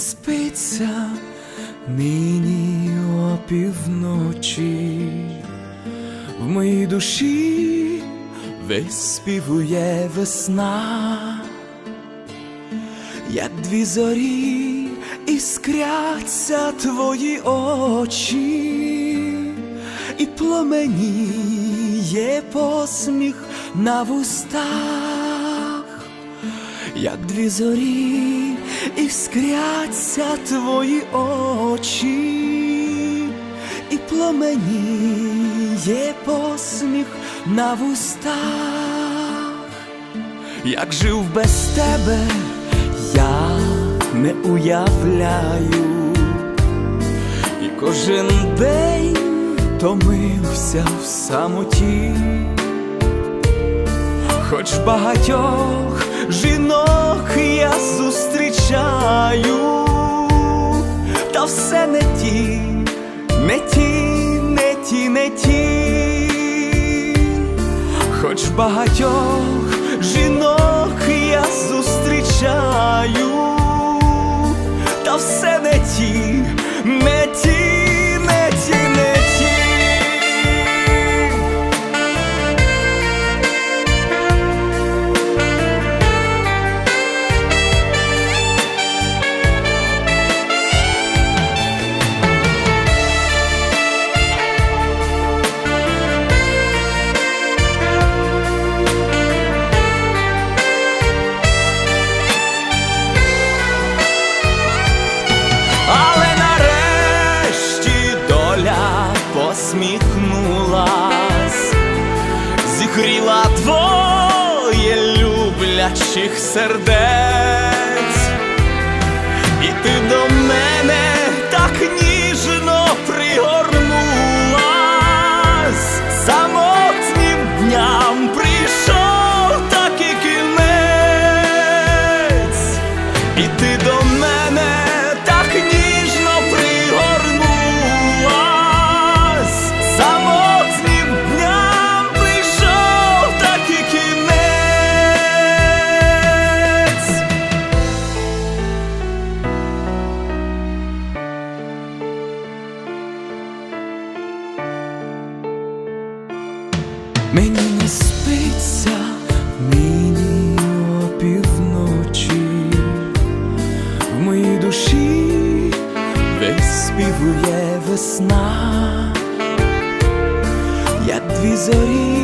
спиться нині опівночі, в моїй душі виспівує весна, як дві зорі іскряться твої очі, і пломеніє посміх на вустах. Як дві зорі іскряться твої очі, і пломеніє посміх на вустах, як жив без тебе, я не уявляю, і кожен день томився в самоті. Хоч багатьох жінок не ті, не ті, не ті, хоч багатьох жінок люблячих сердець, Мені не спиться мені опівночі, в моїй душі виспівує весна, як дві зорі